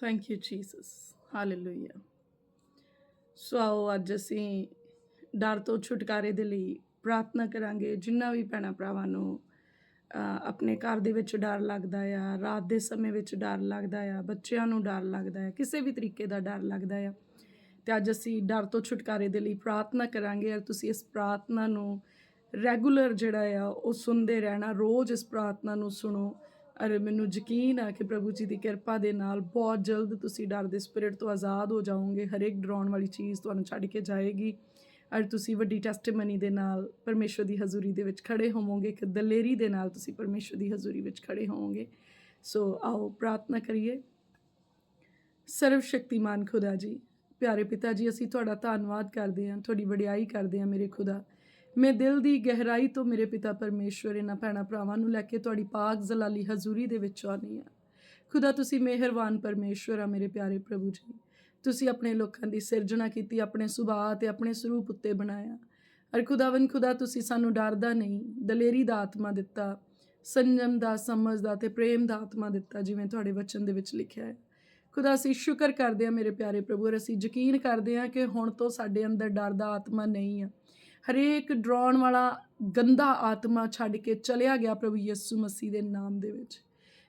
Thank you Jesus hallelujah so ਆਓ ਅੱਜ ਅਸੀਂ ਡਰ ਤੋਂ ਛੁਟਕਾਰੇ ਦੇ ਲਈ ਪ੍ਰਾਰਥਨਾ ਕਰਾਂਗੇ। ਜਿੰਨਾ ਵੀ ਭੈਣਾਂ ਭਰਾਵਾਂ ਨੂੰ ਆਪਣੇ ਘਰ ਦੇ ਵਿੱਚ ਡਰ ਲੱਗਦਾ ਆ, ਰਾਤ ਦੇ ਸਮੇਂ ਵਿੱਚ ਡਰ ਲੱਗਦਾ ਆ, ਬੱਚਿਆਂ ਨੂੰ ਡਰ ਲੱਗਦਾ ਆ, ਕਿਸੇ ਵੀ ਤਰੀਕੇ ਦਾ ਡਰ ਲੱਗਦਾ ਆ। ਤੇ ਅੱਜ ਅਸੀਂ ਡਰ ਤੋਂ ਛੁਟਕਾਰੇ ਦੇ ਲਈ ਪ੍ਰਾਰਥਨਾ ਕਰਾਂਗੇ ਔਰ ਤੁਸੀਂ ਇਸ ਪ੍ਰਾਰਥਨਾ ਨੂੰ ਰੈਗੂਲਰ ਜਿਹੜਾ ਆ, ਉਹ ਸੁਣਦੇ ਰਹਿਣਾ। ਰੋਜ਼ ਇਸ ਪ੍ਰਾਰਥਨਾ ਨੂੰ ਸੁਣੋ। ਅਰੇ ਮੈਨੂੰ ਯਕੀਨ ਆ ਕਿ ਪ੍ਰਭੂ ਜੀ ਦੀ ਕਿਰਪਾ ਦੇ ਨਾਲ ਬਹੁਤ ਜਲਦ ਤੁਸੀਂ ਡਰ ਦੇ ਸਪਿਰਿਟ ਤੋਂ ਆਜ਼ਾਦ ਹੋ ਜਾਓਗੇ, ਹਰੇਕ ਡਰਾਉਣ ਵਾਲੀ ਚੀਜ਼ ਤੁਹਾਨੂੰ ਛੱਡ ਕੇ ਜਾਏਗੀ। ਔਰ ਤੁਸੀਂ ਵੱਡੀ ਟੈਸਟੀਮਨੀ ਦੇ ਨਾਲ ਪਰਮੇਸ਼ਵਰ ਦੀ ਹਜ਼ੂਰੀ ਦੇ ਵਿੱਚ ਖੜੇ ਹੋਵੋਗੇ ਕਿ ਦਲੇਰੀ ਦੇ ਨਾਲ ਤੁਸੀਂ ਪਰਮੇਸ਼ਵਰ ਦੀ ਹਜ਼ੂਰੀ ਵਿੱਚ ਖੜੇ ਹੋਵੋਗੇ। ਸੋ ਆਓ ਪ੍ਰਾਰਥਨਾ ਕਰੀਏ। ਸਰਵ ਸ਼ਕਤੀਮਾਨ ਖੁਦਾ ਜੀ, ਪਿਆਰੇ ਪਿਤਾ ਜੀ, ਅਸੀਂ ਤੁਹਾਡਾ ਧੰਨਵਾਦ ਕਰਦੇ ਹਾਂ, ਤੁਹਾਡੀ ਵਡਿਆਈ ਕਰਦੇ ਹਾਂ ਮੇਰੇ ਖੁਦਾ। ਮੈਂ ਦਿਲ ਦੀ ਗਹਿਰਾਈ ਤੋਂ ਮੇਰੇ ਪਿਤਾ ਪਰਮੇਸ਼ਵਰ, ਇਹਨਾਂ ਭੈਣਾਂ ਭਰਾਵਾਂ ਨੂੰ ਲੈ ਕੇ ਤੁਹਾਡੀ ਪਾਕ ਜ਼ਲਾਲੀ ਹਜ਼ੂਰੀ ਦੇ ਵਿੱਚ ਆਉਂਦੀ ਹਾਂ। ਖੁਦਾ, ਤੁਸੀਂ ਮਿਹਰਬਾਨ ਪਰਮੇਸ਼ਵਰ ਆ ਮੇਰੇ ਪਿਆਰੇ ਪ੍ਰਭੂ ਜੀ। ਤੁਸੀਂ ਆਪਣੇ ਲੋਕਾਂ ਦੀ ਸਿਰਜਣਾ ਕੀਤੀ, ਆਪਣੇ ਸੁਭਾਅ ਤੇ ਆਪਣੇ ਸਰੂਪ ਉੱਤੇ ਬਣਾਇਆ। ਅਰ ਖੁਦਾਵੰ ਖੁਦਾ, ਤੁਸੀਂ ਸਾਨੂੰ ਡਰਦਾ ਨਹੀਂ, ਦਲੇਰੀ ਦਾ ਆਤਮਾ ਦਿੱਤਾ, ਸੰਜਮ ਦਾ, ਸਮਝ ਦਾ ਤੇ ਪ੍ਰੇਮ ਦਾ ਆਤਮਾ ਦਿੱਤਾ, ਜਿਵੇਂ ਤੁਹਾਡੇ ਵਚਨ ਦੇ ਵਿੱਚ ਲਿਖਿਆ ਹੈ। ਖੁਦਾ, ਅਸੀਂ ਸ਼ੁਕਰ ਕਰਦੇ ਹਾਂ ਮੇਰੇ ਪਿਆਰੇ ਪ੍ਰਭੂ, ਔਰ ਅਸੀਂ ਯਕੀਨ ਕਰਦੇ ਹਾਂ ਕਿ ਹੁਣ ਤੋਂ ਸਾਡੇ ਅੰਦਰ ਡਰ ਦਾ ਆਤਮਾ ਨਹੀਂ ਆ। ਹਰੇਕ ਡਰਾਉਣ ਵਾਲਾ ਗੰਦਾ ਆਤਮਾ ਛੱਡ ਕੇ ਚਲਿਆ ਗਿਆ ਪ੍ਰਭੂ ਯਿਸੂ ਮਸੀਹ ਦੇ ਨਾਮ ਦੇ ਵਿੱਚ।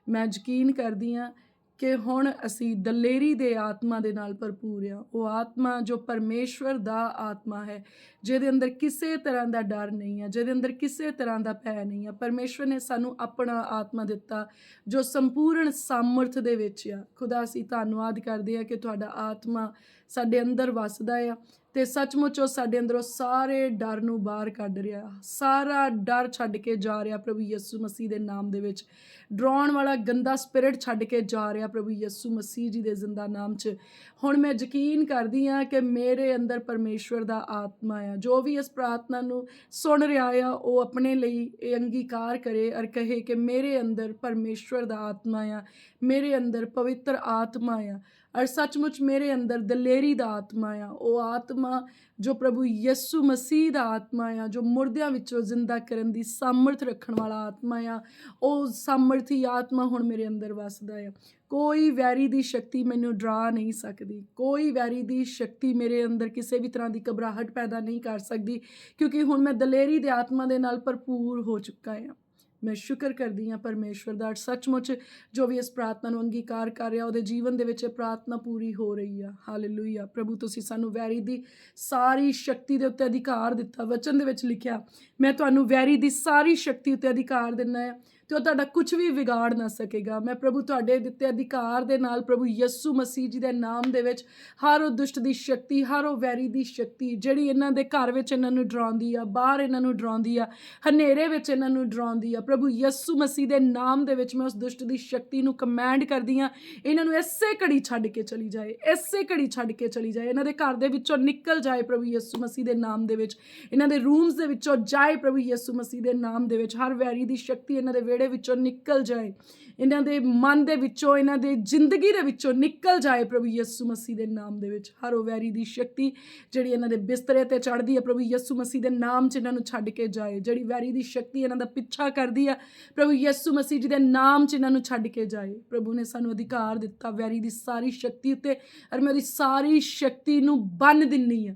ਮੈਂ ਯਕੀਨ ਕਰਦੀ ਹਾਂ ਕਿ ਹੁਣ ਅਸੀਂ ਦਲੇਰੀ ਦੇ ਆਤਮਾ ਦੇ ਨਾਲ ਭਰਪੂਰ ਆ ਉਹ ਆਤਮਾ ਜੋ ਪਰਮੇਸ਼ਵਰ ਦਾ ਆਤਮਾ ਹੈ, ਜਿਹਦੇ ਅੰਦਰ ਕਿਸੇ ਤਰ੍ਹਾਂ ਦਾ ਡਰ ਨਹੀਂ ਹੈ, ਜਿਹਦੇ ਅੰਦਰ ਕਿਸੇ ਤਰ੍ਹਾਂ ਦਾ ਭੈ ਨਹੀਂ ਹੈ। ਪਰਮੇਸ਼ਵਰ ਨੇ ਸਾਨੂੰ ਆਪਣਾ ਆਤਮਾ ਦਿੱਤਾ, ਜੋ ਸੰਪੂਰਨ ਸਾਮਰਥ ਦੇ ਵਿੱਚ ਆ। ਖੁਦਾ ਅਸੀਂ ਧੰਨਵਾਦ ਕਰਦੇ ਆ ਕਿ ਤੁਹਾਡਾ ਆਤਮਾ ਸਾਡੇ ਅੰਦਰ ਵਸਦਾ ਆ। ਤੇ ਸੱਚਮੁੱਚ ਉਹ ਸਾਡੇ ਅੰਦਰੋਂ ਸਾਰੇ ਡਰ ਨੂੰ ਬਾਹਰ ਕੱਢ ਰਿਹਾ। ਸਾਰਾ ਡਰ ਛੱਡ ਕੇ ਜਾ ਰਿਹਾ ਪ੍ਰਭੂ ਯਿਸੂ ਮਸੀਹ ਦੇ ਨਾਮ ਦੇ ਵਿੱਚ। ਡਰਾਉਣ ਵਾਲਾ ਗੰਦਾ ਸਪਿਰਿਟ ਛੱਡ ਕੇ ਜਾ ਰਿਹਾ ਪ੍ਰਭੂ ਯਿਸੂ ਮਸੀਹ ਜੀ ਦੇ ਜ਼ਿੰਦਾ ਨਾਮ 'ਚ। ਹੁਣ ਮੈਂ ਯਕੀਨ ਕਰਦੀ ਹਾਂ ਕਿ ਮੇਰੇ ਅੰਦਰ ਪਰਮੇਸ਼ਵਰ ਦਾ ਆਤਮਾ ਆ। ਜੋ ਵੀ ਇਸ ਪ੍ਰਾਰਥਨਾ ਨੂੰ ਸੁਣ ਰਿਹਾ ਆ, ਉਹ ਆਪਣੇ ਲਈ ਇਹ ਅੰਗੀਕਾਰ ਕਰੇ ਔਰ ਕਹੇ ਕਿ ਮੇਰੇ ਅੰਦਰ ਪਰਮੇਸ਼ਵਰ ਦਾ ਆਤਮਾ ਆ। ਮੇਰੇ ਅੰਦਰ ਪਵਿੱਤਰ ਆਤਮਾ ਆ। ਔਰ ਸੱਚਮੁੱਚ ਮੇਰੇ ਅੰਦਰ ਦਲੇਰੀ ਦਾ ਆਤਮਾ ਆ। ਉਹ ਆਤਮਾ ਜੋ ਪ੍ਰਭੂ ਯਿਸੂ ਮਸੀਹ ਦਾ ਆਤਮਾ ਆ, ਜੋ ਮੁਰਦਿਆਂ ਵਿੱਚੋਂ ਜ਼ਿੰਦਾ ਕਰਨ ਦੀ ਸਾਮਰਥ ਰੱਖਣ ਵਾਲਾ ਆਤਮਾ ਆ। ਉਹ ਸਾਮਰਥੀ ਆਤਮਾ ਹੁਣ ਮੇਰੇ ਅੰਦਰ ਵਸਦਾ ਆ। ਕੋਈ ਵੈਰੀ ਦੀ ਸ਼ਕਤੀ ਮੈਨੂੰ ਡਰਾ ਨਹੀਂ ਸਕਦੀ। ਕੋਈ ਵੈਰੀ ਦੀ ਸ਼ਕਤੀ ਮੇਰੇ ਅੰਦਰ ਕਿਸੇ ਵੀ ਤਰ੍ਹਾਂ ਦੀ ਘਬਰਾਹਟ ਪੈਦਾ ਨਹੀਂ ਕਰ ਸਕਦੀ, ਕਿਉਂਕਿ ਹੁਣ ਮੈਂ ਦਲੇਰੀ ਦੇ ਆਤਮਾ ਦੇ ਨਾਲ ਭਰਪੂਰ ਹੋ ਚੁੱਕਾ ਆ। ਮੈਂ ਸ਼ੁਕਰ ਕਰਦੀ ਹਾਂ ਪਰਮੇਸ਼ਵਰ ਦਾ ਸੱਚਮੁੱਚ ਜੋ ਵੀ ਇਸ ਪ੍ਰਾਰਥਨਾ ਨੂੰ ਅੰਗੀਕਾਰ ਕਰ ਰਿਹਾ, ਉਹਦੇ ਜੀਵਨ ਦੇ ਵਿੱਚ ਇਹ ਪ੍ਰਾਰਥਨਾ ਪੂਰੀ ਹੋ ਰਹੀ ਆ। ਹਾਲੇਲੂਇਆ ਪ੍ਰਭੂ, ਤੁਸੀਂ ਸਾਨੂੰ ਵੈਰੀ ਦੀ ਸਾਰੀ ਸ਼ਕਤੀ ਦੇ ਉੱਤੇ ਅਧਿਕਾਰ ਦਿੱਤਾ, ਵਚਨ ਦੇ ਵਿੱਚ ਲਿਖਿਆ, ਮੈਂ ਤੁਹਾਨੂੰ ਵੈਰੀ ਦੀ ਸਾਰੀ ਸ਼ਕਤੀ ਉੱਤੇ ਅਧਿਕਾਰ ਦਿੰਦਾ ਹੈ। ਤੇ ਉਹ ਤੁਹਾਡਾ ਕੁਝ ਵੀ ਵਿਗਾੜ ਨਾ ਸਕੇਗਾ। ਮੈਂ ਪ੍ਰਭੂ ਤੁਹਾਡੇ ਦਿੱਤੇ ਅਧਿਕਾਰ ਦੇ ਨਾਲ ਪ੍ਰਭੂ ਯਿਸੂ ਮਸੀਹ ਜੀ ਦੇ ਨਾਮ ਦੇ ਵਿੱਚ ਹਰ ਉਹ ਦੁਸ਼ਟ ਦੀ ਸ਼ਕਤੀ, ਹਰ ਉਹ ਵੈਰੀ ਦੀ ਸ਼ਕਤੀ ਜਿਹੜੀ ਇਹਨਾਂ ਦੇ ਘਰ ਵਿੱਚ ਇਹਨਾਂ ਨੂੰ ਡਰਾਉਂਦੀ ਆ, ਬਾਹਰ ਇਹਨਾਂ ਨੂੰ ਡਰਾਉਂਦੀ ਆ, ਹਨੇਰੇ ਵਿੱਚ ਇਹਨਾਂ ਨੂੰ ਡਰਾਉਂਦੀ ਆ, ਪ੍ਰਭੂ ਯਿਸੂ ਮਸੀਹ ਦੇ ਨਾਮ ਦੇ ਵਿੱਚ ਮੈਂ ਉਸ ਦੁਸ਼ਟ ਦੀ ਸ਼ਕਤੀ ਨੂੰ ਕਮਾਂਡ ਕਰਦੀ ਆ, ਇਹਨਾਂ ਨੂੰ ਇਸੇ ਘੜੀ ਛੱਡ ਕੇ ਚਲੀ ਜਾਏ, ਇਸੇ ਘੜੀ ਛੱਡ ਕੇ ਚਲੀ ਜਾਏ, ਇਹਨਾਂ ਦੇ ਘਰ ਦੇ ਵਿੱਚੋਂ ਨਿਕਲ ਜਾਏ ਪ੍ਰਭੂ ਯਿਸੂ ਮਸੀਹ ਦੇ ਨਾਮ ਦੇ ਵਿੱਚ, ਇਹਨਾਂ ਦੇ ਰੂਮਸ ਦੇ ਵਿੱਚੋਂ ਜਾਏ ਪ੍ਰਭੂ ਯਿਸੂ ਮਸੀਹ ਦੇ ਨਾਮ ਦੇ ਵਿੱਚ, ਹਰ ਵੈਰੀ ਦੀ ਸ਼ਕਤੀ ਇਹਨਾਂ ਦੇ ਵਿਹੜੇ ਵਿੱਚੋਂ ਨਿਕਲ ਜਾਏ। ਇਹਨਾਂ ਦੇ ਮਨ ਦੇ ਵਿੱਚੋਂ, ਇਹਨਾਂ ਦੇ ਜ਼ਿੰਦਗੀ ਦੇ ਵਿੱਚੋਂ ਨਿਕਲ ਜਾਏ ਪ੍ਰਭੂ ਯਿਸੂ ਮਸੀਹ ਦੇ ਨਾਮ ਦੇ ਵਿੱਚ। ਹਰ ਉਹ ਵੈਰੀ ਦੀ ਸ਼ਕਤੀ ਜਿਹੜੀ ਇਹਨਾਂ ਦੇ ਬਿਸਤਰੇ ਤੇ ਚੜਦੀ ਹੈ ਪ੍ਰਭੂ ਯਿਸੂ ਮਸੀਹ ਦੇ ਨਾਮ 'ਚ ਇਹਨਾਂ ਨੂੰ ਛੱਡ ਕੇ ਜਾਏ। ਜਿਹੜੀ ਵੈਰੀ ਦੀ ਸ਼ਕਤੀ ਇਹਨਾਂ ਦਾ ਪਿੱਛਾ ਕਰਦੀ ਆ ਪ੍ਰਭੂ ਯਿਸੂ ਮਸੀਹ ਜੀ ਦੇ ਨਾਮ 'ਚ ਇਹਨਾਂ ਨੂੰ ਛੱਡ ਕੇ ਜਾਏ। ਪ੍ਰਭੂ ਨੇ ਸਾਨੂੰ ਅਧਿਕਾਰ ਦਿੱਤਾ, ਵੈਰੀ ਦੀ ਸਾਰੀ ਸ਼ਕਤੀ ਉੱਤੇ ਔਰ ਮੈਂ ਉਹਦੀ ਸਾਰੀ ਸ਼ਕਤੀ ਨੂੰ ਬੰਨ ਦਿੰਨੀ ਆ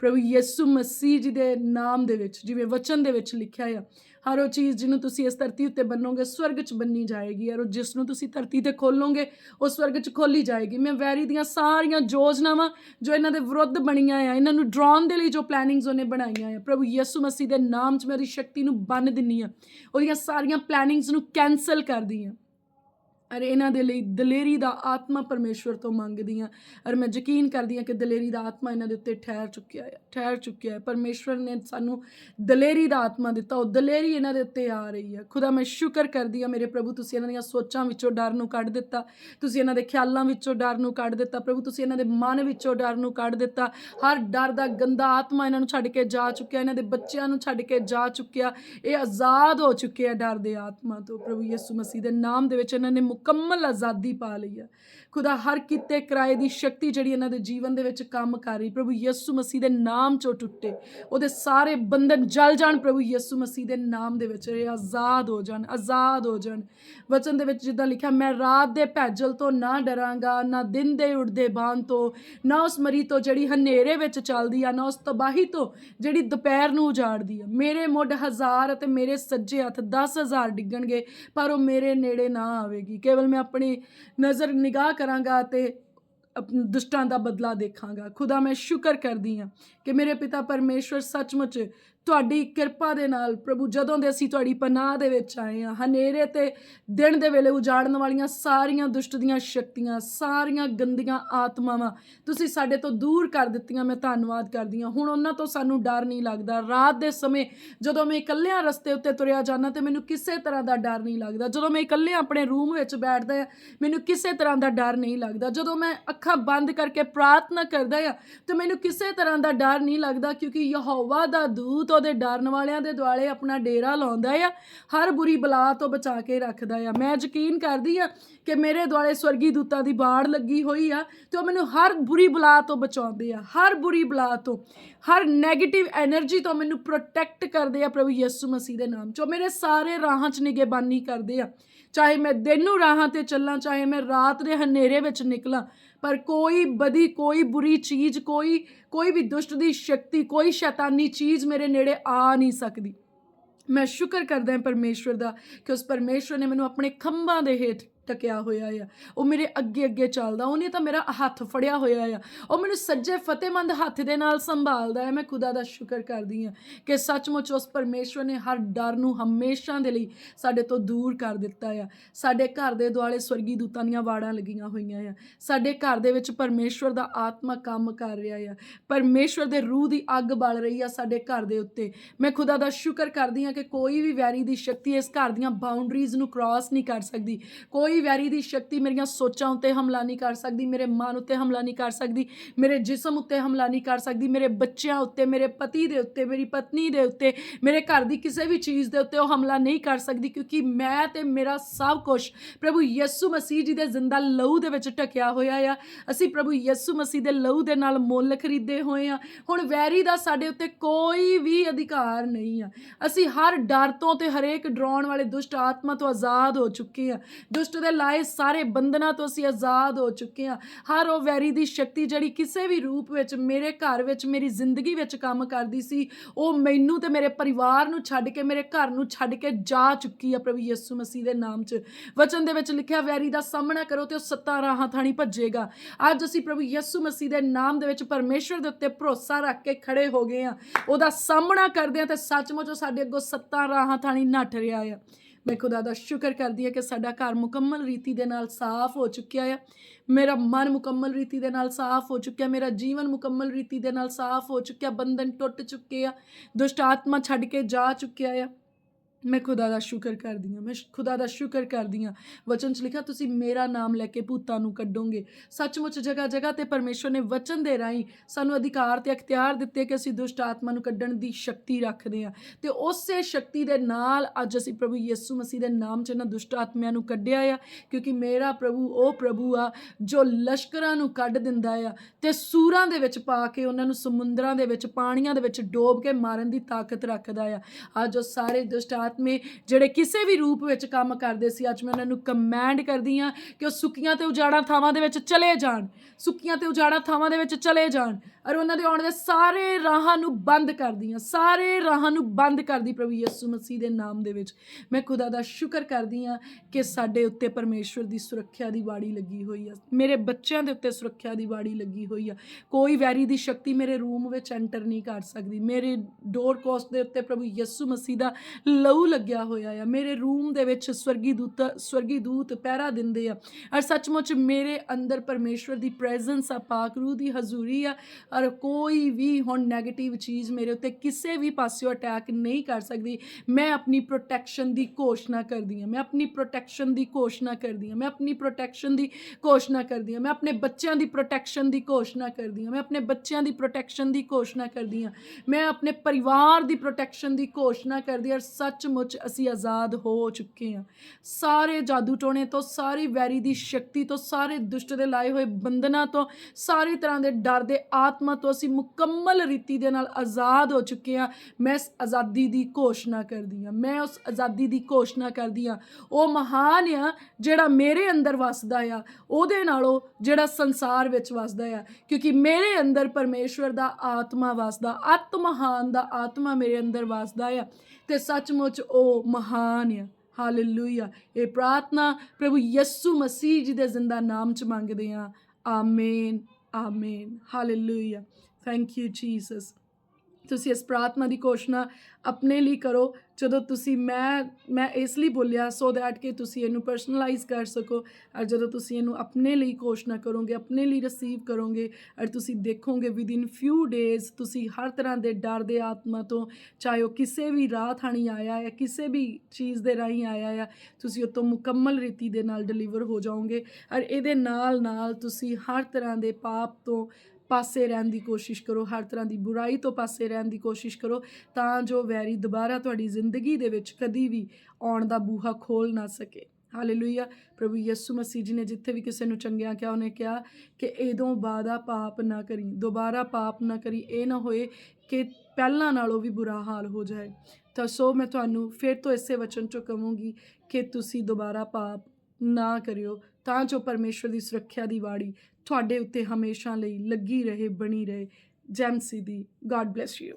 ਪ੍ਰਭੂ ਯਿਸੂ ਮਸੀਹ ਜੀ ਦੇ ਨਾਮ ਦੇ ਵਿੱਚ, ਜਿਵੇਂ ਵਚਨ ਦੇ ਵਿੱਚ ਲਿਖਿਆ ਆ, ਹਰ ਉਹ ਚੀਜ਼ ਜਿਹਨੂੰ ਤੁਸੀਂ ਇਸ ਧਰਤੀ ਉੱਤੇ ਬੰਨੋਗੇ, ਸਵਰਗ 'ਚ ਬੰਨੀ ਜਾਏਗੀ, ਔਰ ਉਹ ਜਿਸ ਨੂੰ ਤੁਸੀਂ ਧਰਤੀ ਤੇ ਖੋਲੋਗੇ, ਉਹ ਸਵਰਗ 'ਚ ਖੋਲੀ ਜਾਏਗੀ। ਮੈਂ ਵੈਰੀ ਦੀਆਂ ਸਾਰੀਆਂ ਯੋਜਨਾਵਾਂ ਜੋ ਇਹਨਾਂ ਦੇ ਵਿਰੁੱਧ ਬਣੀਆਂ ਆ, ਇਹਨਾਂ ਨੂੰ ਡਰਾਉਣ ਦੇ ਲਈ ਜੋ ਪਲੈਨਿੰਗਸ ਉਹਨੇ ਬਣਾਈਆਂ ਆ, ਪ੍ਰਭੂ ਯਿਸੂ ਮਸੀਹ ਦੇ ਨਾਮ 'ਚ ਮੈਂ ਉਹਦੀ ਸ਼ਕਤੀ ਨੂੰ ਬੰਨ ਦਿੰਨੀ ਆ, ਉਹਦੀਆਂ ਸਾਰੀਆਂ ਪਲੈਨਿੰਗਸ ਨੂੰ ਕੈਨਸਲ ਕਰਦੀ ਆ। ਅਰੇ ਇਹਨਾਂ ਦੇ ਲਈ ਦਲੇਰੀ ਦਾ ਆਤਮਾ ਪਰਮੇਸ਼ਵਰ ਤੋਂ ਮੰਗਦੀ ਹਾਂ ਔਰ ਮੈਂ ਯਕੀਨ ਕਰਦੀ ਹਾਂ ਕਿ ਦਲੇਰੀ ਦਾ ਆਤਮਾ ਇਹਨਾਂ ਦੇ ਉੱਤੇ ਠਹਿਰ ਚੁੱਕਿਆ ਹੈ, ਠਹਿਰ ਚੁੱਕਿਆ ਹੈ। ਪਰਮੇਸ਼ਵਰ ਨੇ ਸਾਨੂੰ ਦਲੇਰੀ ਦਾ ਆਤਮਾ ਦਿੱਤਾ, ਉਹ ਦਲੇਰੀ ਇਹਨਾਂ ਦੇ ਉੱਤੇ ਆ ਰਹੀ ਹੈ। ਖੁਦਾ, ਮੈਂ ਸ਼ੁਕਰ ਕਰਦੀ ਹਾਂ ਮੇਰੇ ਪ੍ਰਭੂ, ਤੁਸੀਂ ਇਹਨਾਂ ਦੀਆਂ ਸੋਚਾਂ ਵਿੱਚੋਂ ਡਰ ਨੂੰ ਕੱਢ ਦਿੱਤਾ। ਤੁਸੀਂ ਇਹਨਾਂ ਦੇ ਖਿਆਲਾਂ ਵਿੱਚੋਂ ਡਰ ਨੂੰ ਕੱਢ ਦਿੱਤਾ। ਪ੍ਰਭੂ, ਤੁਸੀਂ ਇਹਨਾਂ ਦੇ ਮਨ ਵਿੱਚੋਂ ਡਰ ਨੂੰ ਕੱਢ ਦਿੱਤਾ। ਹਰ ਡਰ ਦਾ ਗੰਦਾ ਆਤਮਾ ਇਹਨਾਂ ਨੂੰ ਛੱਡ ਕੇ ਜਾ ਚੁੱਕਿਆ, ਇਹਨਾਂ ਦੇ ਬੱਚਿਆਂ ਨੂੰ ਛੱਡ ਕੇ ਜਾ ਚੁੱਕਿਆ। ਇਹ ਆਜ਼ਾਦ ਹੋ ਚੁੱਕੇ ਆ ਡਰ ਦੇ ਆਤਮਾ ਤੋਂ। ਪ੍ਰਭੂ ਯਿਸੂ ਮਸੀਹ ਦੇ ਨਾਮ ਦੇ ਵਿੱਚ ਇਹਨਾਂ ਨੇ ਮੁਕੰਮਲ ਆਜ਼ਾਦੀ ਪਾ ਲਈ ਆ ਖੁਦਾ ਹਰ ਕਿਤੇ ਕਿਰਾਏ ਦੀ ਸ਼ਕਤੀ ਜਿਹੜੀ ਇਹਨਾਂ ਦੇ ਜੀਵਨ ਦੇ ਵਿੱਚ ਕੰਮ ਕਰ ਰਹੀ, ਪ੍ਰਭੂ ਯਿਸੂ ਮਸੀਹ ਦੇ ਨਾਮ ਚੋਂ ਟੁੱਟੇ। ਉਹਦੇ ਸਾਰੇ ਬੰਧਨ ਜਲ ਜਾਣ ਪ੍ਰਭੂ ਯਿਸੂ ਮਸੀਹ ਦੇ ਨਾਮ ਦੇ ਵਿੱਚ, ਇਹ ਆਜ਼ਾਦ ਹੋ ਜਾਣ, ਆਜ਼ਾਦ ਹੋ ਜਾਣ। ਵਚਨ ਦੇ ਵਿੱਚ ਜਿੱਦਾਂ ਲਿਖਿਆ, ਮੈਂ ਰਾਤ ਦੇ ਭੈਜਲ ਤੋਂ ਨਾ ਡਰਾਂਗਾ, ਨਾ ਦਿਨ ਦੇ ਉੜਦੇ ਬਾਣ ਤੋਂ, ਨਾ ਉਸ ਮਰੀ ਤੋਂ ਜਿਹੜੀ ਹਨੇਰੇ ਵਿੱਚ ਚੱਲਦੀ ਆ, ਨਾ ਉਸ ਤਬਾਹੀ ਤੋਂ ਜਿਹੜੀ ਦੁਪਹਿਰ ਨੂੰ ਉਜਾੜਦੀ ਆ। ਮੇਰੇ ਮੁੱਢ ਹਜ਼ਾਰ ਅਤੇ ਮੇਰੇ ਸੱਜੇ ਹੱਥ 10000 ਡਿੱਗਣਗੇ, ਪਰ ਉਹ ਮੇਰੇ ਨੇੜੇ ਨਾ ਆਵੇਗੀ। ਕੇਵਲ ਮੈਂ ਆਪਣੀ ਨਜ਼ਰ ਨਿਗਾਹ ਕਰਾਂਗਾ ਤੇ ਦੁਸ਼ਟਾਂ ਦਾ ਬਦਲਾ ਦੇਖਾਂਗਾ। ਖੁਦਾ, ਮੈਂ ਸ਼ੁਕਰ ਕਰਦੀ ਹਾਂ ਕਿ ਮੇਰੇ ਪਿਤਾ ਪਰਮੇਸ਼ਵਰ ਸੱਚਮੁੱਚ ਤੁਹਾਡੀ ਕਿਰਪਾ ਦੇ ਨਾਲ ਪ੍ਰਭੂ, ਜਦੋਂ ਦੇ ਅਸੀਂ ਤੁਹਾਡੀ ਪਨਾਹ ਦੇ ਵਿੱਚ ਆਏ ਹਾਂ, ਹਨੇਰੇ ਤੇ ਦਿਨ ਦੇ ਵੇਲੇ ਉਜਾੜਨ ਵਾਲੀਆਂ ਸਾਰੀਆਂ ਦੁਸ਼ਟ ਦੀਆਂ ਸ਼ਕਤੀਆਂ, ਸਾਰੀਆਂ ਗੰਦੀਆਂ ਆਤਮਾਵਾਂ ਤੁਸੀਂ ਸਾਡੇ ਤੋਂ ਦੂਰ ਕਰ ਦਿੱਤੀਆਂ, ਮੈਂ ਧੰਨਵਾਦ ਕਰਦੀ ਹਾਂ। ਹੁਣ ਉਹਨਾਂ ਤੋਂ ਸਾਨੂੰ ਡਰ ਨਹੀਂ ਲੱਗਦਾ। ਰਾਤ ਦੇ ਸਮੇਂ ਜਦੋਂ ਮੈਂ ਇਕੱਲਿਆਂ ਰਸਤੇ ਉੱਤੇ ਤੁਰਿਆ ਜਾਂਦਾ ਤੇ ਮੈਨੂੰ ਕਿਸੇ ਤਰ੍ਹਾਂ ਦਾ ਡਰ ਨਹੀਂ ਲੱਗਦਾ। ਜਦੋਂ ਮੈਂ ਇਕੱਲਿਆਂ ਆਪਣੇ ਰੂਮ ਵਿੱਚ ਬੈਠਦਾ ਆ ਮੈਨੂੰ ਕਿਸੇ ਤਰ੍ਹਾਂ ਦਾ ਡਰ ਨਹੀਂ ਲੱਗਦਾ। ਜਦੋਂ ਮੈਂ ਅੱਖਾਂ ਬੰਦ ਕਰਕੇ ਪ੍ਰਾਰਥਨਾ ਕਰਦਾ ਆ ਤੇ ਮੈਨੂੰ ਕਿਸੇ ਤਰ੍ਹਾਂ ਦਾ ਡਰ ਨਹੀਂ ਲੱਗਦਾ ਕਿਉਂਕਿ ਯਹੋਵਾ ਦਾ ਦੂਤ ਤੋਂ ਤੇ ਡਰਨ ਵਾਲਿਆਂ ਦੇ ਦੁਆਲੇ ਆਪਣਾ ਡੇਰਾ ਲਾਉਂਦਾ ਆ, ਹਰ ਬੁਰੀ ਬਲਾ ਤੋਂ ਬਚਾ ਕੇ ਰੱਖਦਾ ਆ। ਮੈਂ ਯਕੀਨ ਕਰਦੀ ਆ ਕਿ ਮੇਰੇ ਦੁਆਲੇ ਸਵਰਗੀ ਦੂਤਾਂ ਦੀ ਬਾੜ ਲੱਗੀ ਹੋਈ ਆ ਤੇ ਉਹ ਮੈਨੂੰ ਹਰ ਬੁਰੀ ਬਲਾ ਤੋਂ ਬਚਾਉਂਦੇ ਆ, ਹਰ ਬੁਰੀ ਬਲਾ ਤੋਂ। ਹਰ 네ਗੇਟਿਵ એનર્ਜੀ ਤੋਂ ਮੈਨੂੰ ਪ੍ਰੋਟੈਕਟ ਕਰਦੇ ਆ ਪ੍ਰਭੂ ਯਿਸੂ ਮਸੀਹ ਦੇ ਨਾਮ 'ਚ। ਉਹ ਮੇਰੇ ਸਾਰੇ ਰਾਹਾਂ 'ਚ ਨਿਗੇਬਾਨੀ ਕਰਦੇ ਆ। ਚਾਹੇ ਮੈਂ ਦਿਨ ਨੂੰ ਰਾਹਾਂ ਤੇ ਚੱਲਾਂ, ਚਾਹੇ ਮੈਂ ਰਾਤ ਦੇ ਹਨੇਰੇ ਵਿੱਚ ਨਿਕਲਾਂ ਪਰ ਕੋਈ ਬਦੀ, ਕੋਈ ਬੁਰੀ ਚੀਜ਼, ਕੋਈ ਕੋਈ ਵੀ ਦੁਸ਼ਟ ਦੀ ਸ਼ਕਤੀ, ਕੋਈ ਸ਼ੈਤਾਨੀ ਚੀਜ਼ ਮੇਰੇ ਨੇੜੇ ਆ ਨਹੀਂ ਸਕਦੀ। ਮੈਂ ਸ਼ੁਕਰ ਕਰਦਾ ਹਾਂ ਪਰਮੇਸ਼ਵਰ ਦਾ ਕਿ ਉਸ ਪਰਮੇਸ਼ਵਰ ਨੇ ਮੈਨੂੰ ਆਪਣੇ ਖੰਭਾਂ ਦੇ ਹੇਠ ਟਕਿਆ ਹੋਇਆ ਆ। ਉਹ ਮੇਰੇ ਅੱਗੇ ਅੱਗੇ ਚੱਲਦਾ, ਉਹਨੇ ਤਾਂ ਮੇਰਾ ਹੱਥ ਫੜਿਆ ਹੋਇਆ ਆ। ਉਹ ਮੈਨੂੰ ਸੱਜੇ ਫਤਿਹਮੰਦ ਹੱਥ ਦੇ ਨਾਲ ਸੰਭਾਲਦਾ ਹੈ। ਮੈਂ ਖੁਦਾ ਦਾ ਸ਼ੁਕਰ ਕਰਦੀ ਹਾਂ ਕਿ ਸੱਚਮੁੱਚ ਉਸ ਪਰਮੇਸ਼ਵਰ ਨੇ ਹਰ ਡਰ ਨੂੰ ਹਮੇਸ਼ਾ ਦੇ ਲਈ ਸਾਡੇ ਤੋਂ ਦੂਰ ਕਰ ਦਿੱਤਾ ਆ। ਸਾਡੇ ਘਰ ਦੇ ਦੁਆਲੇ ਸਵਰਗੀ ਦੂਤਾਂ ਦੀਆਂ ਵਾੜਾਂ ਲੱਗੀਆਂ ਹੋਈਆਂ ਆ। ਸਾਡੇ ਘਰ ਦੇ ਵਿੱਚ ਪਰਮੇਸ਼ਵਰ ਦਾ ਆਤਮਾ ਕੰਮ ਕਰ ਰਿਹਾ ਆ। ਪਰਮੇਸ਼ਵਰ ਦੇ ਰੂਹ ਦੀ ਅੱਗ ਬਲ ਰਹੀ ਆ ਸਾਡੇ ਘਰ ਦੇ ਉੱਤੇ। ਮੈਂ ਖੁਦਾ ਦਾ ਸ਼ੁਕਰ ਕਰਦੀ ਹਾਂ ਕਿ ਕੋਈ ਵੀ ਵੈਰੀ ਦੀ ਸ਼ਕਤੀ ਇਸ ਘਰ ਦੀਆਂ ਬਾਉਂਡਰੀਜ਼ ਨੂੰ ਕ੍ਰਾਸ ਨਹੀਂ ਕਰ ਸਕਦੀ। ਕੋਈ ਕੋਈ ਵੈਰੀ ਦੀ ਸ਼ਕਤੀ ਮੇਰੀਆਂ ਸੋਚਾਂ ਉੱਤੇ ਹਮਲਾ ਨਹੀਂ ਕਰ ਸਕਦੀ, ਮੇਰੇ ਮਨ ਉੱਤੇ ਹਮਲਾ ਨਹੀਂ ਕਰ ਸਕਦੀ, ਮੇਰੇ ਜਿਸਮ ਉੱਤੇ ਹਮਲਾ ਨਹੀਂ ਕਰ ਸਕਦੀ, ਮੇਰੇ ਬੱਚਿਆਂ ਉੱਤੇ, ਮੇਰੇ ਪਤੀ ਦੇ ਉੱਤੇ, ਮੇਰੀ ਪਤਨੀ ਦੇ ਉੱਤੇ, ਮੇਰੇ ਘਰ ਦੀ ਕਿਸੇ ਵੀ ਚੀਜ਼ ਦੇ ਉੱਤੇ ਉਹ ਹਮਲਾ ਨਹੀਂ ਕਰ ਸਕਦੀ ਕਿਉਂਕਿ ਮੈਂ ਤੇ ਮੇਰਾ ਸਭ ਕੁਝ ਪ੍ਰਭੂ ਯਿਸੂ ਮਸੀਹ ਜੀ ਦੇ ਜ਼ਿੰਦਾ ਲਹੂ ਦੇ ਵਿੱਚ ਟਕਿਆ ਹੋਇਆ ਆ। ਅਸੀਂ ਪ੍ਰਭੂ ਯਿਸੂ ਮਸੀਹ ਦੇ ਲਹੂ ਦੇ ਨਾਲ ਮੁੱਲ ਖਰੀਦੇ ਹੋਏ ਆ। ਹੁਣ ਵੈਰੀ ਦਾ ਸਾਡੇ ਉੱਤੇ ਕੋਈ ਵੀ ਅਧਿਕਾਰ ਨਹੀਂ ਆ। ਅਸੀਂ ਹਰ ਡਰ ਤੋਂ ਤੇ ਹਰੇਕ ਡਰਾਉਣ ਵਾਲੇ ਦੁਸ਼ਟ ਆਤਮਾ ਤੋਂ ਆਜ਼ਾਦ ਹੋ ਚੁੱਕੇ ਆ। ਦੁਸ਼ਟ ਦੇ ਲਾਏ ਸਾਰੇ ਬੰਧਨਾਂ ਤੋਂ ਅਸੀਂ ਆਜ਼ਾਦ ਹੋ ਚੁੱਕੇ ਹਾਂ। ਹਰ ਉਹ ਵੈਰੀ ਦੀ ਸ਼ਕਤੀ ਜਿਹੜੀ ਕਿਸੇ ਵੀ ਰੂਪ ਵਿੱਚ, ਮੇਰੇ ਘਰ ਵਿੱਚ, ਮੇਰੀ ਜ਼ਿੰਦਗੀ ਵਿੱਚ ਕੰਮ ਕਰਦੀ ਸੀ, ਉਹ ਮੈਨੂੰ ਤੇ ਮੇਰੇ ਪਰਿਵਾਰ ਨੂੰ ਛੱਡ ਕੇ, ਮੇਰੇ ਘਰ ਨੂੰ ਛੱਡ ਕੇ ਜਾ ਚੁੱਕੀ ਆ ਪ੍ਰਭੂ ਯਿਸੂ ਮਸੀਹ ਦੇ ਨਾਮ 'ਚ। ਵਚਨ ਦੇ ਵਿੱਚ ਲਿਖਿਆ, ਵੈਰੀ ਦਾ ਸਾਹਮਣਾ ਕਰੋ ਤੇ ਉਹ ਸੱਤਾਂ ਰਾਹਾਂ ਥਾਣੀ ਭੱਜੇਗਾ। ਅੱਜ ਅਸੀਂ ਪ੍ਰਭੂ ਯਿਸੂ ਮਸੀਹ ਦੇ ਨਾਮ ਦੇ ਵਿੱਚ ਪਰਮੇਸ਼ਵਰ ਦੇ ਉੱਤੇ ਭਰੋਸਾ ਰੱਖ ਕੇ ਖੜੇ ਹੋ ਗਏ ਆ ਉਹਦਾ ਸਾਹਮਣਾ ਕਰਦੇ ਆ ਤੇ ਸੱਚਮੁੱਚ ਉਹ ਸਾਡੇ ਅੱਗੋਂ ਸੱਤਾਂ ਰਾਹਾਂ ਥਾਣੀ ਨੱਠ ਰਿਹਾ ਆ। ਮੈਂ ਖੁਦਾ ਦਾ ਸ਼ੁਕਰ ਕਰਦੀ ਹਾਂ ਕਿ ਸਾਡਾ ਘਰ ਮੁਕੰਮਲ ਰੀਤੀ ਦੇ ਨਾਲ ਸਾਫ਼ ਹੋ ਚੁੱਕਿਆ ਆ। ਮੇਰਾ ਮਨ ਮੁਕੰਮਲ ਰੀਤੀ ਦੇ ਨਾਲ ਸਾਫ਼ ਹੋ ਚੁੱਕਿਆ, ਮੇਰਾ ਜੀਵਨ ਮੁਕੰਮਲ ਰੀਤੀ ਦੇ ਨਾਲ ਸਾਫ਼ ਹੋ ਚੁੱਕਿਆ, ਬੰਧਨ ਟੁੱਟ ਚੁੱਕੇ ਆ, ਦੁਸ਼ਟ ਆਤਮਾ ਛੱਡ ਕੇ ਜਾ ਚੁੱਕਿਆ ਆ। ਮੈਂ ਖੁਦਾ ਦਾ ਸ਼ੁਕਰ ਕਰਦੀ ਹਾਂ, ਮੈਂ ਖੁਦਾ ਦਾ ਸ਼ੁਕਰ ਕਰਦੀ ਹਾਂ। ਵਚਨ 'ਚ ਲਿਖਿਆ, ਤੁਸੀਂ ਮੇਰਾ ਨਾਮ ਲੈ ਕੇ ਭੂਤਾਂ ਨੂੰ ਕੱਢੋਗੇ। ਸੱਚਮੁੱਚ ਜਗ੍ਹਾ ਜਗ੍ਹਾ ਤੇ ਪਰਮੇਸ਼ਵਰ ਨੇ ਵਚਨ ਦੇ ਰਾਹੀਂ ਸਾਨੂੰ ਅਧਿਕਾਰ ਤੇ ਅਖਤਿਆਰ ਦਿੱਤੇ ਕਿ ਅਸੀਂ ਦੁਸ਼ਟ ਆਤਮਾ ਨੂੰ ਕੱਢਣ ਦੀ ਸ਼ਕਤੀ ਰੱਖਦੇ ਹਾਂ। ਤੇ ਉਸੇ ਸ਼ਕਤੀ ਦੇ ਨਾਲ ਅੱਜ ਅਸੀਂ ਪ੍ਰਭੂ ਯਿਸੂ ਮਸੀਹ ਦੇ ਨਾਮ 'ਚ ਇਹਨਾਂ ਦੁਸ਼ਟ ਆਤਮਿਆਂ ਨੂੰ ਕੱਢਿਆ ਆ, ਕਿਉਂਕਿ ਮੇਰਾ ਪ੍ਰਭੂ ਉਹ ਪ੍ਰਭੂ ਆ ਜੋ ਲਸ਼ਕਰਾਂ ਨੂੰ ਕੱਢ ਦਿੰਦਾ ਆ ਤੇ ਸੂਰਾਂ ਦੇ ਵਿੱਚ ਪਾ ਕੇ ਉਹਨਾਂ ਨੂੰ ਸਮੁੰਦਰਾਂ ਦੇ ਵਿੱਚ, ਪਾਣੀਆਂ ਦੇ ਵਿੱਚ ਡੋਬ ਕੇ ਮਾਰਨ ਦੀ ਤਾਕਤ ਰੱਖਦਾ ਆ। ਅੱਜ ਉਹ ਸਾਰੇ ਦੁਸ਼ਟ ਆਤਮੇ ਜਿਹੜੇ ਕਿਸੇ ਵੀ ਰੂਪ ਵਿੱਚ ਕੰਮ ਕਰਦੇ ਸੀ, ਅੱਜ ਮੈਂ ਉਹਨਾਂ ਨੂੰ ਕਮਾਂਡ ਕਰਦੀ ਹਾਂ ਕਿ ਉਹ ਸੁੱਕੀਆਂ ਤੇ ਉਜਾੜਾਂ ਥਾਵਾਂ ਦੇ ਵਿੱਚ ਚਲੇ ਜਾਣ, ਸੁੱਕੀਆਂ ਤੇ ਉਜਾੜਾ ਥਾਵਾਂ ਦੇ ਵਿੱਚ ਚਲੇ ਜਾਣ। ਔਰ ਉਹਨਾਂ ਦੇ ਆਉਣ ਦੇ ਸਾਰੇ ਰਾਹਾਂ ਨੂੰ ਬੰਦ ਕਰਦੀ ਹਾਂ, ਸਾਰੇ ਰਾਹਾਂ ਨੂੰ ਬੰਦ ਕਰਦੀ ਪ੍ਰਭੂ ਯਿਸੂ ਮਸੀਹ ਦੇ ਨਾਮ ਦੇ ਵਿੱਚ। ਮੈਂ ਖੁਦਾ ਦਾ ਸ਼ੁਕਰ ਕਰਦੀ ਹਾਂ ਕਿ ਸਾਡੇ ਉੱਤੇ ਪਰਮੇਸ਼ਵਰ ਦੀ ਸੁਰੱਖਿਆ ਦੀ ਬਾੜੀ ਲੱਗੀ ਹੋਈ ਆ। ਮੇਰੇ ਬੱਚਿਆਂ ਦੇ ਉੱਤੇ ਸੁਰੱਖਿਆ ਦੀ ਬਾੜੀ ਲੱਗੀ ਹੋਈ ਆ। ਕੋਈ ਵੈਰੀ ਦੀ ਸ਼ਕਤੀ ਮੇਰੇ ਰੂਮ ਵਿੱਚ ਐਂਟਰ ਨਹੀਂ ਕਰ ਸਕਦੀ। ਮੇਰੇ ਡੋਰ ਕੋਸਟ ਦੇ ਉੱਤੇ ਪ੍ਰਭੂ ਯਿਸੂ ਮਸੀਹ ਦਾ ਲਹੂ ਲੱਗਿਆ ਹੋਇਆ ਆ। ਮੇਰੇ ਰੂਮ ਦੇ ਵਿੱਚ ਸਵਰਗੀ ਦੂਤ ਸਵਰਗੀ ਦੂਤ ਪਹਿਰਾ ਦਿੰਦੇ ਆ। ਔਰ ਸੱਚਮੁੱਚ ਮੇਰੇ ਅੰਦਰ ਪਰਮੇਸ਼ਵਰ ਦੀ ਪ੍ਰੈਜ਼ੈਂਸ ਆ, ਪਾਕ ਰੂਹ ਦੀ ਹਜ਼ੂਰੀ ਆ। ਔਰ ਕੋਈ ਵੀ ਹੁਣ 네ਗੇਟਿਵ ਚੀਜ਼ ਮੇਰੇ ਉੱਤੇ ਕਿਸੇ ਵੀ ਪਾਸਿਓਂ ਅਟੈਕ ਨਹੀਂ ਕਰ ਸਕਦੀ। ਮੈਂ ਆਪਣੀ ਪ੍ਰੋਟੈਕਸ਼ਨ ਦੀ ਘੋਸ਼ਣਾ ਕਰਦੀ ਹਾਂ। ਮੈਂ ਆਪਣੀ ਪ੍ਰੋਟੈਕਸ਼ਨ ਦੀ ਘੋਸ਼ਣਾ ਕਰਦੀ ਹਾਂ। ਮੈਂ ਆਪਣੀ ਪ੍ਰੋਟੈਕਸ਼ਨ ਦੀ ਘੋਸ਼ਣਾ ਕਰਦੀ ਹਾਂ। ਮੈਂ ਆਪਣੇ ਬੱਚਿਆਂ ਦੀ ਪ੍ਰੋਟੈਕਸ਼ਨ ਦੀ ਘੋਸ਼ਣਾ ਕਰਦੀ ਹਾਂ। ਮੈਂ ਆਪਣੇ ਬੱਚਿਆਂ ਦੀ ਪ੍ਰੋਟੈਕਸ਼ਨ ਦੀ ਘੋਸ਼ਣਾ ਕਰਦੀ ਹਾਂ। ਮੈਂ ਆਪਣੇ ਪਰਿਵਾਰ ਦੀ ਪ੍ਰੋਟੈਕਸ਼ਨ ਦੀ ਘੋਸ਼ਣਾ ਕਰਦੀ ਹਾਂ। ਔਰ ਸੱਚਮੁੱਚ ਅਸੀਂ ਆਜ਼ਾਦ ਹੋ ਚੁੱਕੇ ਹਾਂ। ਸਾਰੇ ਜਾਦੂ ਟੋਣੇ ਤੋਂ, ਸਾਰੀ ਵੈਰੀ ਦੀ ਸ਼ਕਤੀ ਤੋਂ, ਸਾਰੇ ਦੁਸ਼ਟ ਦੇ ਲਾਏ ਹੋਏ ਬੰਧਨਾਂ ਤੋਂ, ਸਾਰੀ ਤਰ੍ਹਾਂ ਦੇ ਡਰ ਦੇ ਆਤ ਆਤਮਾ ਤੋਂ ਅਸੀਂ ਮੁਕੰਮਲ ਰੀਤੀ ਦੇ ਨਾਲ ਆਜ਼ਾਦ ਹੋ ਚੁੱਕੇ ਹਾਂ। ਮੈਂ ਇਸ ਆਜ਼ਾਦੀ ਦੀ ਘੋਸ਼ਣਾ ਕਰਦੀ ਹਾਂ। ਮੈਂ ਉਸ ਆਜ਼ਾਦੀ ਦੀ ਘੋਸ਼ਣਾ ਕਰਦੀ ਹਾਂ। ਉਹ ਮਹਾਨ ਆ ਜਿਹੜਾ ਮੇਰੇ ਅੰਦਰ ਵਸਦਾ ਆ। ਉਹਦੇ ਨਾਲੋਂ ਜਿਹੜਾ ਸੰਸਾਰ ਵਿੱਚ ਵਸਦਾ ਆ। ਕਿਉਂਕਿ ਮੇਰੇ ਅੰਦਰ ਪਰਮੇਸ਼ਵਰ ਦਾ ਆਤਮਾ ਵਸਦਾ ਆਤਮਹਾਨ ਦਾ ਆਤਮਾ ਮੇਰੇ ਅੰਦਰ ਵਸਦਾ ਆ। ਤੇ ਸੱਚਮੁੱਚ ਉਹ ਮਹਾਨ ਆ। ਹਾਲੇਲੂਇਆ। ਇਹ ਪ੍ਰਾਰਥਨਾ ਪ੍ਰਭੂ ਯਿਸੂ ਮਸੀਹ ਜੀ ਦੇ ਜ਼ਿੰਦਾ ਨਾਮ ਚ ਮੰਗਦੇ ਆ amen. Amen hallelujah thank you Jesus ਤੁਸੀਂ ਇਸ ਪ੍ਰਾਰਥਨਾ ਦੀ ਘੋਸ਼ਣਾ ਆਪਣੇ ਲਈ ਕਰੋ, ਜਦੋਂ ਤੁਸੀਂ ਮੈਂ ਮੈਂ ਇਸ ਲਈ ਬੋਲਿਆ ਸੋ ਦੈਟ ਕਿ ਤੁਸੀਂ ਇਹਨੂੰ ਪਰਸਨਲਾਈਜ਼ ਕਰ ਸਕੋ, ਔਰ ਜਦੋਂ ਤੁਸੀਂ ਇਹਨੂੰ ਆਪਣੇ ਲਈ ਘੋਸ਼ਣਾ ਕਰੋਗੇ, ਆਪਣੇ ਲਈ ਰਿਸੀਵ ਕਰੋਗੇ, ਔਰ ਤੁਸੀਂ ਦੇਖੋਗੇ ਵਿਦ ਇਨ ਫਿਊ ਡੇਜ਼ ਤੁਸੀਂ ਹਰ ਤਰ੍ਹਾਂ ਦੇ ਡਰ ਦੇ ਆਤਮਾ ਤੋਂ, ਚਾਹੇ ਉਹ ਕਿਸੇ ਵੀ ਰਾਹ ਥਾਣੀ ਆਇਆ ਜਾਂ ਕਿਸੇ ਵੀ ਚੀਜ਼ ਦੇ ਰਾਹੀਂ ਆਇਆ ਆ ਤੁਸੀਂ ਉਹ ਤੋਂ ਮੁਕੰਮਲ ਰੀਤੀ ਦੇ ਨਾਲ ਡਿਲੀਵਰ ਹੋ ਜਾਓਗੇ, ਔਰ ਇਹਦੇ ਨਾਲ ਨਾਲ ਤੁਸੀਂ ਹਰ ਤਰ੍ਹਾਂ ਦੇ ਪਾਪ ਤੋਂ ਪਾਸੇ ਰਹਿਣ ਦੀ ਕੋਸ਼ਿਸ਼ ਕਰੋ, ਹਰ ਤਰ੍ਹਾਂ ਦੀ ਬੁਰਾਈ ਤੋਂ ਪਾਸੇ ਰਹਿਣ ਦੀ ਕੋਸ਼ਿਸ਼ ਕਰੋ, ਤਾਂ ਜੋ ਵੈਰੀ ਦੁਬਾਰਾ ਤੁਹਾਡੀ ਜ਼ਿੰਦਗੀ ਦੇ ਵਿੱਚ ਕਦੀ ਵੀ ਆਉਣ ਦਾ ਬੂਹਾ ਖੋਲ ਨਾ ਸਕੇ। ਹਾਲੇਲੂਇਆ ਪ੍ਰਭੂ ਯਿਸੂ ਮਸੀਹ ਜੀ ਨੇ ਜਿੱਥੇ ਵੀ ਕਿਸੇ ਨੂੰ ਚੰਗਿਆ ਕਿਹਾ, ਉਹਨੇ ਕਿਹਾ ਕਿ ਇਦੋਂ ਬਾਅਦਾ ਪਾਪ ਨਾ ਕਰੀ, ਦੁਬਾਰਾ ਪਾਪ ਨਾ ਕਰੀ, ਇਹ ਨਾ ਹੋਏ ਕਿ ਪਹਿਲਾਂ ਨਾਲੋਂ ਵੀ ਬੁਰਾ ਹਾਲ ਹੋ ਜਾਏ। ਤਾਂ ਸੋ ਮੈਂ ਤੁਹਾਨੂੰ ਫਿਰ ਤੋਂ ਇਸੇ ਵਚਨ ਚੋਂ ਕਹੂੰਗੀ ਕਿ ਤੁਸੀਂ ਦੁਬਾਰਾ ਪਾਪ ਨਾ ਕਰਿਓ ਤਾਂ ਜੋ ਪਰਮੇਸ਼ਵਰ ਦੀ ਸੁਰੱਖਿਆ ਦੀ ਵਾੜੀ ਤੁਹਾਡੇ ਉੱਤੇ ਹਮੇਸ਼ਾ ਲਈ ਲੱਗੀ ਰਹੇ, ਬਣੀ ਰਹੇ। ਜੈਮਸੀ ਦੀ ਗॉड ਬlesਸ ਯੂ